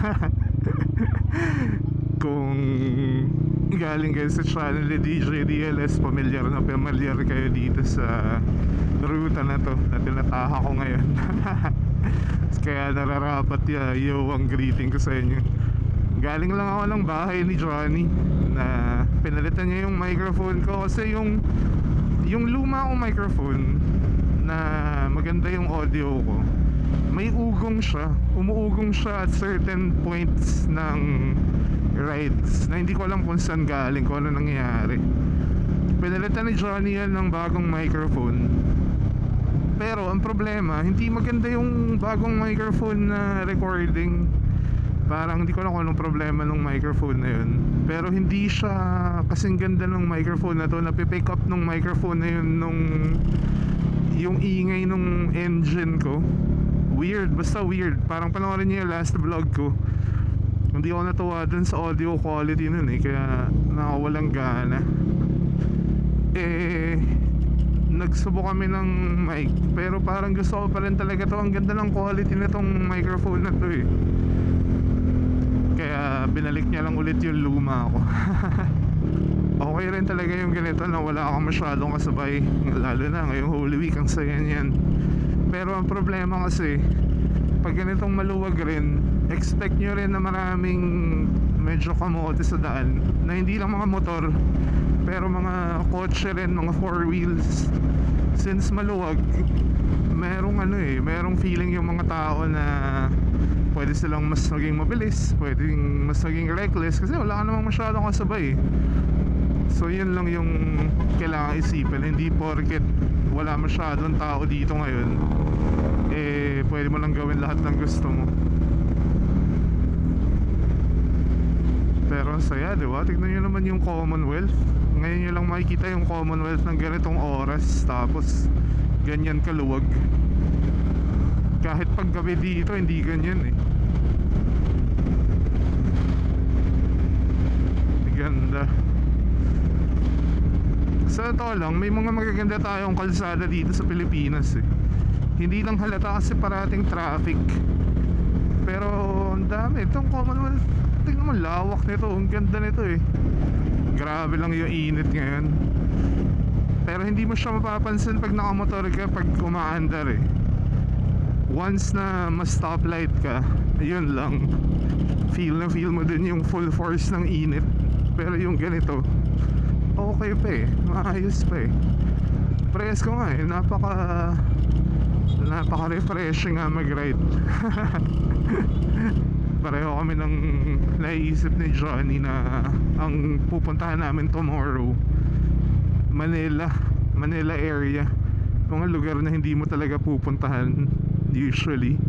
Kung galing kayo sa channel ni DJ DLS, pamilyar na pamilyar kayo dito sa ruta na to na tinataha ko ngayon. Kaya nararapat ya, yo ang greeting ko sa inyo. Galing lang ako ng bahay ni Johnny na pinalitan niya yung microphone ko kasi yung yung luma kong microphone na maganda yung audio ko may ugong siya. Umuugong siya at certain points ng rides na hindi ko alam kung saan galing kung ano nangyayari. Pinalitan ni Johnny yan ng bagong microphone. Pero ang problema hindi maganda yung bagong microphone na recording. Parang hindi ko alam kung anong problema ng microphone na yun. Pero hindi siya kasing ganda ng microphone na to. Napipick up ng microphone na yun nung yung ingay nung engine ko weird basta weird. Parang panoorin niyo yung last vlog ko. Hindi ako natuwa dun sa audio quality nun eh kaya nakawalang gana. Eh nagsubok kami ng mic pero parang gusto ko pa rin talaga to. Ang ganda ng quality na tong microphone na to eh. Kaya binalik niya lang ulit yung luma ko. Okay rin talaga yung ganito na wala akong masyadong kasabay. Lalo na ngayong Holy Week ang saya niyan pero ang problema kasi pag ganitong maluwag rin expect nyo rin na maraming medyo kamote sa daan na hindi lang mga motor pero mga kotse rin mga four wheels. Since maluwag merong ano eh merong feeling yung mga tao na pwede silang mas maging mabilis pwedeng mas maging reckless kasi wala ka namang masyadong kasabay. So yun lang yung kailangan isipin. Hindi porket wala masyadong tao dito ngayon. Eh pwede mo lang gawin lahat ng gusto mo. Pero saya di ba? Tignan nyo naman yung commonwealth. Ngayon nyo lang makikita yung commonwealth ng ganitong oras. Tapos ganyan kaluwag. Kahit pag gabi dito hindi ganyan eh. Ganda sa to lang may mga magaganda tayong kalsada dito sa Pilipinas eh. Hindi lang halata kasi parating traffic. Pero ang dami. Itong Commonwealth tingnan mo lawak nito. Ang ganda nito eh. Grabe lang yung init ngayon. Pero hindi mo siya mapapansin pag nakamotor ka pag umaandar eh. Once na mas stoplight ka yun lang. Feel na feel mo din yung full force ng init. Pero yung ganito okay pa eh. Maayos pa eh. Press ko nga eh. Napaka napaka refreshing nga mag ride pareho kami ng naiisip ni Johnny na ang pupuntahan namin tomorrow Manila Manila area. Mga lugar na hindi mo talaga pupuntahan usually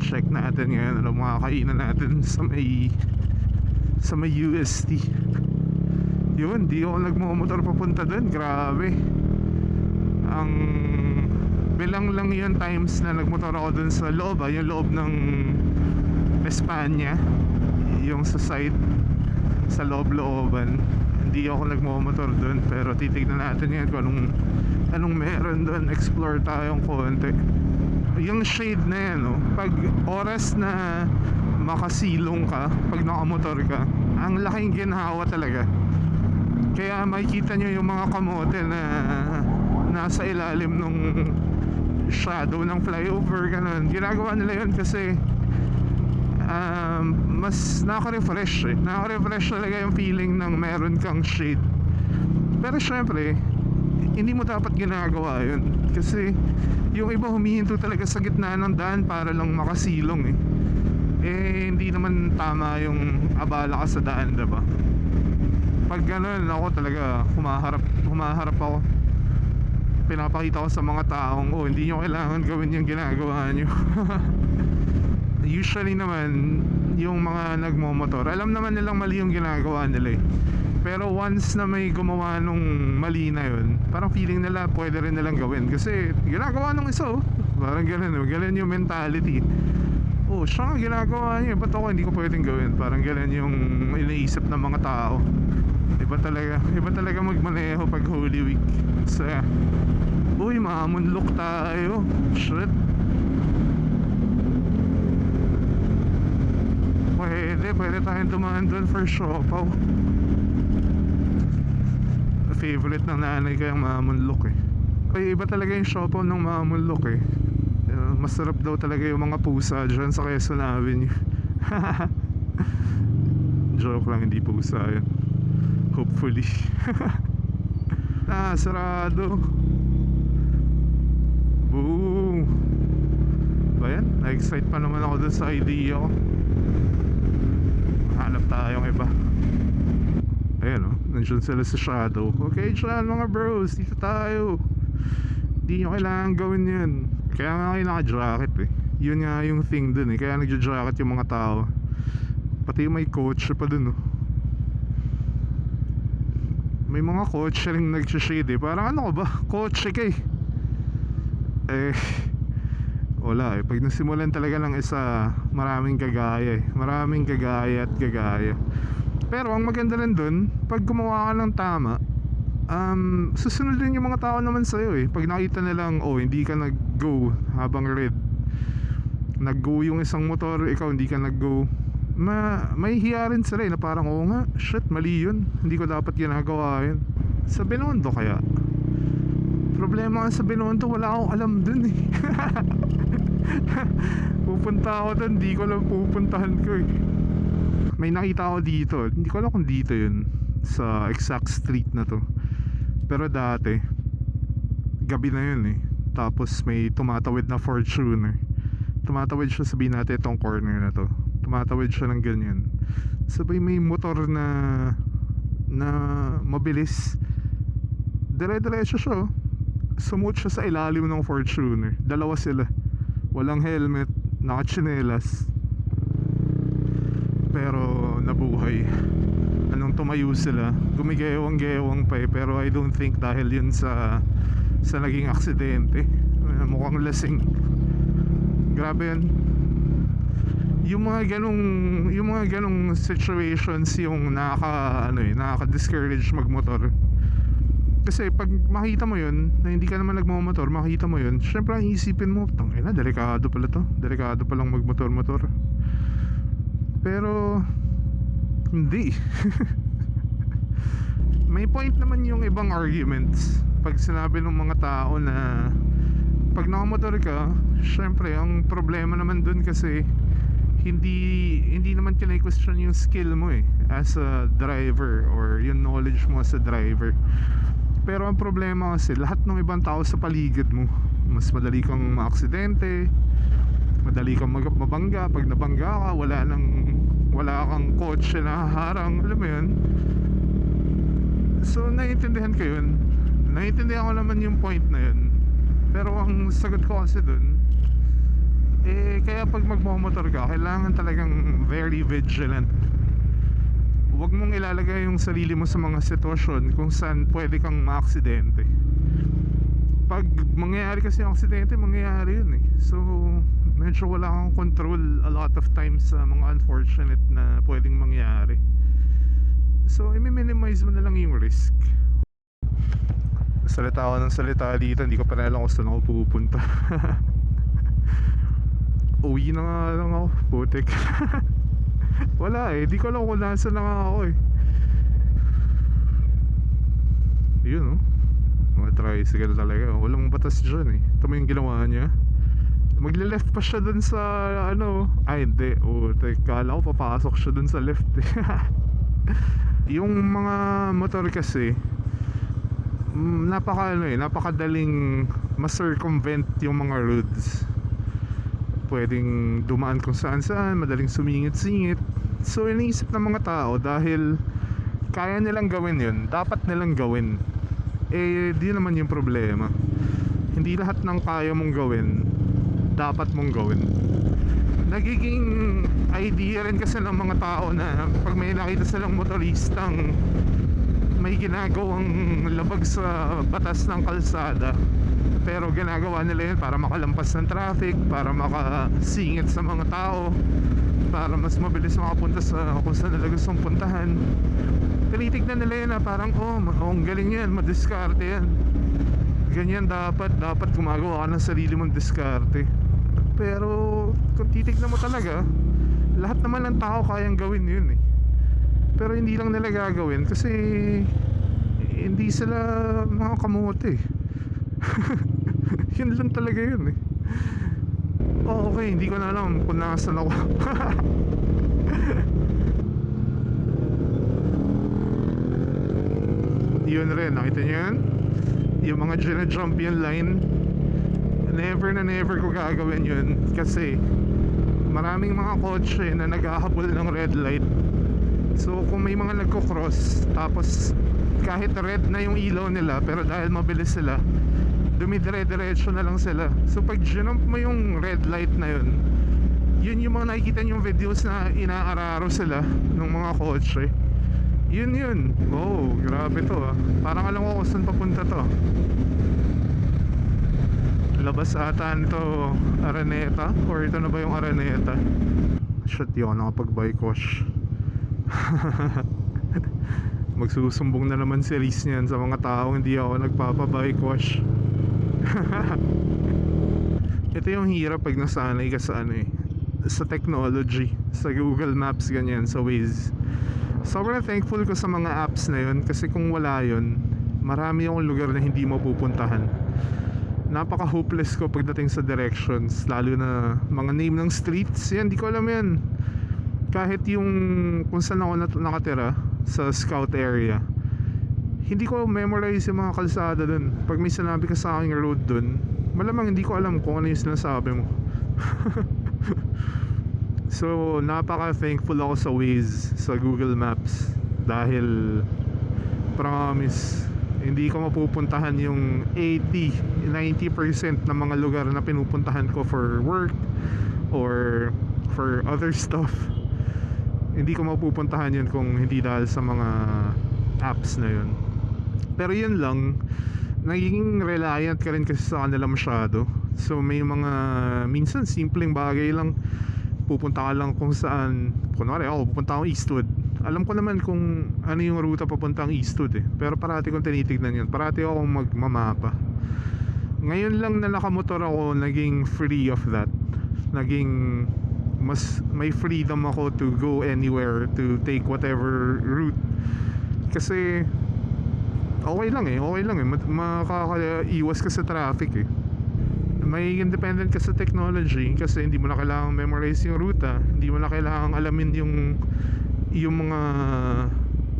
check natin ngayon. Ano mga kainan natin sa may sa may UST yun di ako nagmumotor papunta dun. Grabe. Ang bilang lang yun times na nagmotor ako dun sa loob ah, yung loob ng Espanya. Yung sa side sa loob-looban. Hindi ako nagmumotor dun pero titignan natin ngayon kung anong anong meron dun. Explore tayong konti. Yung shade na yan no? pag oras na makasilong ka pag nakamotor ka ang laking ginhawa talaga kaya makikita nyo yung mga kamote na nasa ilalim nung shadow ng flyover ganun. Ginagawa nila yun kasi um, mas nakaka-refresh eh. nakaka-refresh talaga yung feeling ng meron kang shade. Pero syempre hindi mo dapat ginagawa yun. Kasi yung iba humihinto talaga sa gitna ng daan para lang makasilong eh. Eh hindi naman tama yung abala ka sa daan diba pag ganun ako talaga humaharap humaharap ako. Pinapakita ko sa mga taong oh hindi nyo kailangan gawin yung ginagawa nyo. Usually naman yung mga nagmomotor alam naman nilang mali yung ginagawa nila eh. Pero once na may gumawa nung mali na yun parang feeling nila pwede rin nilang gawin. Kasi ginagawa nung isa oh. Parang ganun oh. Ganun yung mentality. Oh siya nga ginagawa niya ba't ako hindi ko pwedeng gawin? Parang ganun yung iniisip ng mga tao iba talaga iba talaga magmaneho pag Holy Week so uy mamunlok tayo shit pwede, pwede tayong dumaan doon for siopaw. Favorite ng nanay ko yung mamunlok eh. Ay, iba talaga yung siopaw ng mamunlok eh. Uh, masarap daw talaga yung mga pusa dyan sa Quezon Avenue. Joke lang, hindi pusa yun. Hopefully. ah, sarado. Boom. Ba yan? Na-excite pa naman ako dun sa idea ko. Hanap tayong iba. Ayan o, oh, nandiyan sila sa shadow. Okay dyan mga bros, dito tayo. Hindi nyo kailangan gawin yun. Kaya nga kayo naka-jacket eh. Yun nga yung thing dun eh. Kaya nagja-jacket yung mga tao. Pati may coach pa dun oh. May mga coach rin nag-shade eh. Parang ano ka ba? Coach ka eh. Eh, wala eh. Pag nasimulan talaga ng isa, maraming kagaya eh. Maraming kagaya at kagaya. Pero ang maganda rin dun, pag gumawa ka ng tama, um, susunod din yung mga tao naman sa'yo eh. Pag nakita nilang, oh, hindi ka nag-go habang red. Nag-go yung isang motor, ikaw hindi ka nag-go. Ma, may hiya rin sila eh, na parang, oo nga, shit, mali yun. Hindi ko dapat ginagawa yun. Sa Binondo kaya? Problema nga sa Binondo, wala akong alam dun eh. Pupunta ako dun, di ko lang pupuntahan ko eh. May nakita ako dito, hindi ko alam kung dito yun sa exact street na to. Pero dati, gabi na yun eh. Tapos may tumatawid na Fortuner. Tumatawid siya sabihin natin itong corner na to. Tumatawid siya ng ganyan. Sabay may motor na na mabilis. Dire-diretso siya oh. Sumut siya sa ilalim ng Fortuner. Dalawa sila. Walang helmet, nakachinelas. Pero nabuhay. Anong tumayo sila? Gumigewang-gewang pa eh. Pero I don't think dahil yun sa sa naging aksidente. Mukhang lasing. Grabe yan. Yung mga ganong yung mga ganong situations yung nakaka ano eh, nakaka-discourage magmotor. Kasi pag makita mo yun, na hindi ka naman nagmamotor, makita mo yun, syempre ang isipin mo, tangina, delikado pala to. Delikado palang magmotor-motor. Pero hindi. May point naman yung ibang arguments pag sinabi ng mga tao na pag nakamotor ka, syempre ang problema naman dun kasi hindi hindi naman kine-question yung skill mo eh as a driver or yung knowledge mo as a driver. Pero ang problema kasi lahat ng ibang tao sa paligid mo, mas madali kang maaksidente, madali kang mag- mabangga. Pag nabangga ka wala nang wala kang kotse na haharang alam mo yun? So naiintindihan ko yun. Naiintindihan ko naman yung point na yun. Pero ang sagot ko kasi dun eh kaya pag magmamotor ka kailangan talagang very vigilant. Huwag mong ilalagay yung sarili mo sa mga sitwasyon kung saan pwede kang maaksidente. Pag mangyayari kasi yung aksidente mangyayari yun eh. So medyo wala kang control a lot of times sa mga unfortunate na pwedeng mangyari. So i-minimize mo na lang yung risk. Salita ako ng salita dito hindi ko pa alam kung saan ako pupunta uwi na nga lang ako. Putik. Wala eh. Di ko alam kung nasa na ako eh. Yun oh. Mga tricycle talaga. Walang batas dyan eh. Ito mo yung ginawa niya. Magle-left pa siya dun sa ano ay hindi. Oh kala ko papasok siya dun sa left eh. yung mga motor kasi mm, napaka ano eh napakadaling ma-circumvent yung mga roads pwedeng dumaan kung saan saan madaling sumingit-singit. So iniisip ng mga tao dahil kaya nilang gawin yun dapat nilang gawin. Eh di naman yung problema. Hindi lahat ng kaya mong gawin dapat mong gawin. Nagiging idea rin kasi ng mga tao na pag may nakita silang motoristang may ginagawang labag sa batas ng kalsada pero ginagawa nila yun para makalampas ng traffic para makasingit sa mga tao para mas mabilis makapunta sa kung saan nila gustong puntahan. Tinitignan nila yun na parang oh, oh galing yan madiskarte yan. Ganyan dapat dapat gumagawa ka ng sarili mong diskarte. Pero kung titignan mo talaga lahat naman ng tao kayang gawin yun eh. Pero hindi lang nila gagawin kasi hindi sila mga kamote eh. yun lang talaga yun eh. Oh, okay hindi ko na alam kung nasan ako. Yun rin nakita nyo yun? Yung mga gina-jump yung line. Never na never ko gagawin yun kasi maraming mga kotse na naghahabol ng red light. So kung may mga nagko-cross tapos kahit red na yung ilaw nila pero dahil mabilis sila dumidire-diretso na lang sila. So pag ginump mo yung red light na yun yun yung mga nakikita yung videos na inaararo sila ng mga kotse. Yun yun. Oh grabe to ah. Parang alam ko kung saan papunta to. Labas ata nito Araneta or ito na ba yung Araneta? Shit di ako nakapag bike wash magsusumbong na naman si Reese niyan sa mga taong hindi ako nagpapa bike wash. Ito yung hirap pag nasanay ka sa ano eh sa technology sa Google Maps ganyan sa Waze. Sobrang thankful ko sa mga apps na yun kasi kung wala yun marami akong lugar na hindi mo pupuntahan napaka hopeless ko pagdating sa directions lalo na mga name ng streets. Yan di ko alam yan. Kahit yung kung saan ako nakatira sa scout area. Hindi ko memorize yung mga kalsada dun. Pag may sinabi ka sa aking road dun malamang hindi ko alam kung ano yung sinasabi mo. So napaka thankful ako sa Waze sa Google Maps dahil promise hindi ko mapupuntahan yung 80 90% ng mga lugar na pinupuntahan ko for work or for other stuff hindi ko mapupuntahan yun kung hindi dahil sa mga apps na yun. Pero yun lang nagiging reliant ka rin kasi sa kanila masyado. So may mga minsan simpleng bagay lang pupunta ka lang kung saan. Kunwari ako pupunta akong Eastwood. Alam ko naman kung ano yung ruta papuntang Eastwood eh. Pero parati kong tinitignan yun. Parati akong magmamapa. Ngayon lang na nakamotor ako naging free of that. Naging mas may freedom ako to go anywhere to take whatever route. Kasi okay lang eh okay lang eh. Ma- makakaiwas ka sa traffic eh. May independent ka sa technology kasi hindi mo na kailangang memorize yung ruta hindi mo na kailangang alamin yung yung mga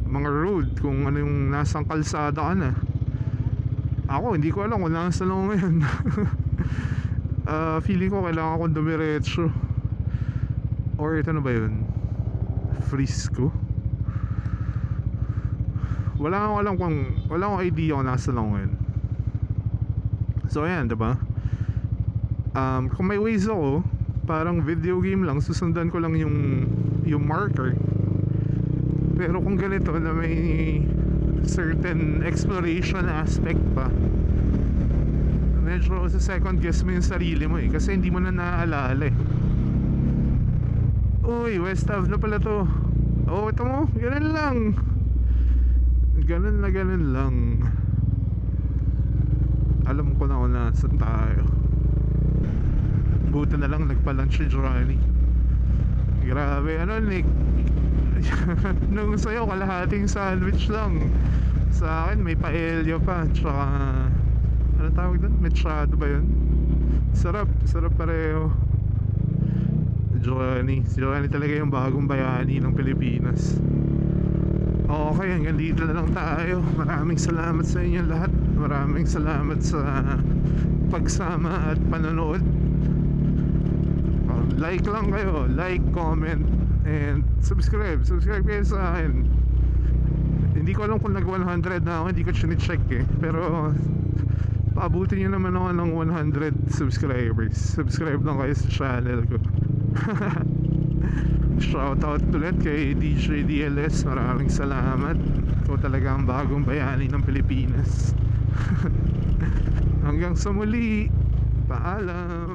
mga road kung ano yung nasang kalsada ka na. Ako hindi ko alam kung nasaan ako ngayon. Ah, feeling ko kailangan akong dumiretso or ito na ba yun? Frisco? Wala akong alam kung wala akong idea kung nasaan ako ngayon. So ayan diba um, kung may ways ako parang video game lang susundan ko lang yung yung marker. Pero kung ganito na may certain exploration aspect pa medyo sa second guess mo yung sarili mo eh kasi hindi mo na naaalala eh uy West Ave na pala to. Oh ito mo ganun lang. Ganun na ganun lang. Alam ko na kung nasan tayo. Buti na lang nagpa-lunch si Johnny. Grabe ano Nick? Nung sa'yo kalahating sandwich lang. Sa akin may paelyo pa tsaka ano tawag doon? mechado ba yun? sarap, sarap pareho Johnny si Johnny talaga yung bagong bayani ng Pilipinas. Okay hanggang dito na lang tayo. Maraming salamat sa inyo lahat. Maraming salamat sa pagsama at panonood. Uh, like lang kayo. Like, comment and subscribe. Subscribe kayo sa akin. Hindi ko alam kung nag 100 na ako. Hindi ko chine-check eh. Pero paabutin nyo naman ako ng 100 subscribers. Subscribe lang kayo sa channel ko Shoutout ulit kay DJ DLS Maraming salamat. Ikaw talaga ang bagong bayani ng Pilipinas. Hanggang sa muli. Paalam